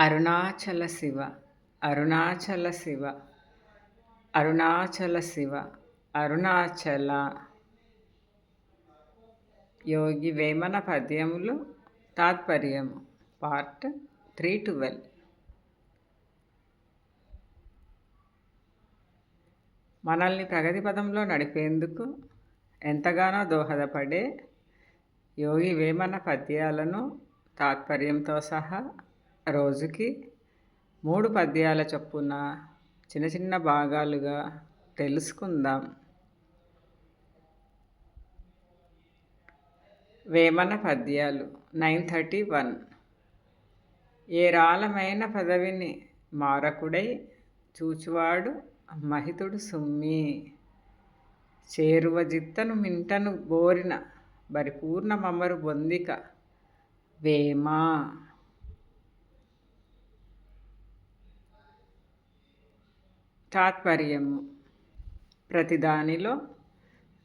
అరుణాచల శివ అరుణాచల శివ అరుణాచల శివ అరుణాచల. యోగి వేమన పద్యములు తాత్పర్యము part three twelve. మనల్ని ప్రగతి పదంలో నడిపేందుకు ఎంతగానో దోహదపడే యోగి వేమన పద్యాలను తాత్పర్యంతో సహా రోజుకి మూడు పద్యాల చొప్పున చిన్న చిన్న భాగాలుగా తెలుసుకుందాం. వేమన పద్యాలు నైన్ థర్టీ వన్. ఏ రాలమైన పదవిని మారకుడై చూచువాడు మహితుడు సుమ్మి. చేరువ జిత్తను మింటను బోరిన పరిపూర్ణ మమరు బొందిక వేమా. తాత్పర్యము. ప్రతిదానిలో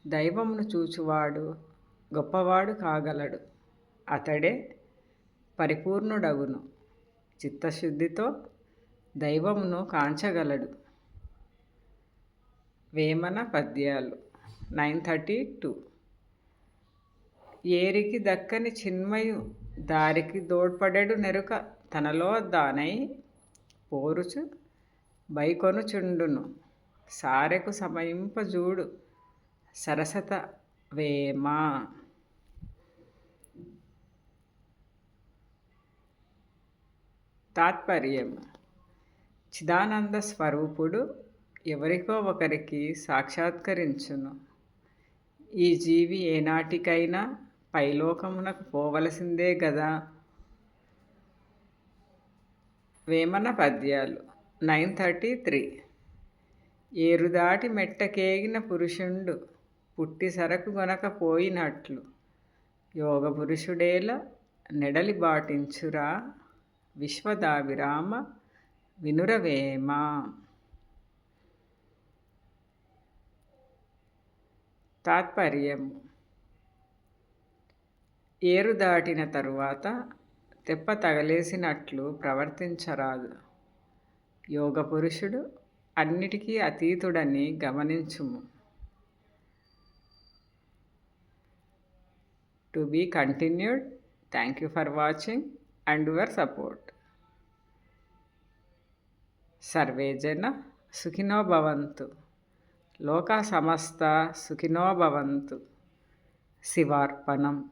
దైవమును చూచువాడు గొప్పవాడు కాగలడు. అతడే పరిపూర్ణుడగును. చిత్తశుద్ధితో దైవమును కాంచగలడు. వేమన పద్యాలు నైన్ థర్టీ టూ. ఏరికి దక్కని చిన్మయు దారికి దోడ్పడెడు నెరుక తనలో దానై పోరుచు బైకొనుచుండును. సారెకు సమయింపజూడు సరసత వేమ. తాత్పర్యం. చిదానంద స్వరూపుడు ఎవరికో ఒకరికి సాక్షాత్కరించును. ఈ జీవి ఏనాటికైనా పైలోకమునకు పోవలసిందే గదా. వేమన పద్యాలు. Nine thirty three. ఏరుదాటి మెట్టకేగిన పురుషుండు పుట్టి సరకు గొనకపోయినట్లు. యోగ పురుషుడేల నెడలి బాటించురా విశ్వదావిరామ వినురవేమ. తాత్పర్యం. ఏరు దాటిన తరువాత తెప్ప తగలేసినట్లు ప్రవర్తించరాదు. యోగ పురుషుడు అన్నిటికీ అతీతుడని గమనించుము. To be continued thank you for watching and your support. Survey జన సుఖినో భవంతు. లోక సమస్త సుఖినో భవంతు. శివార్పణం.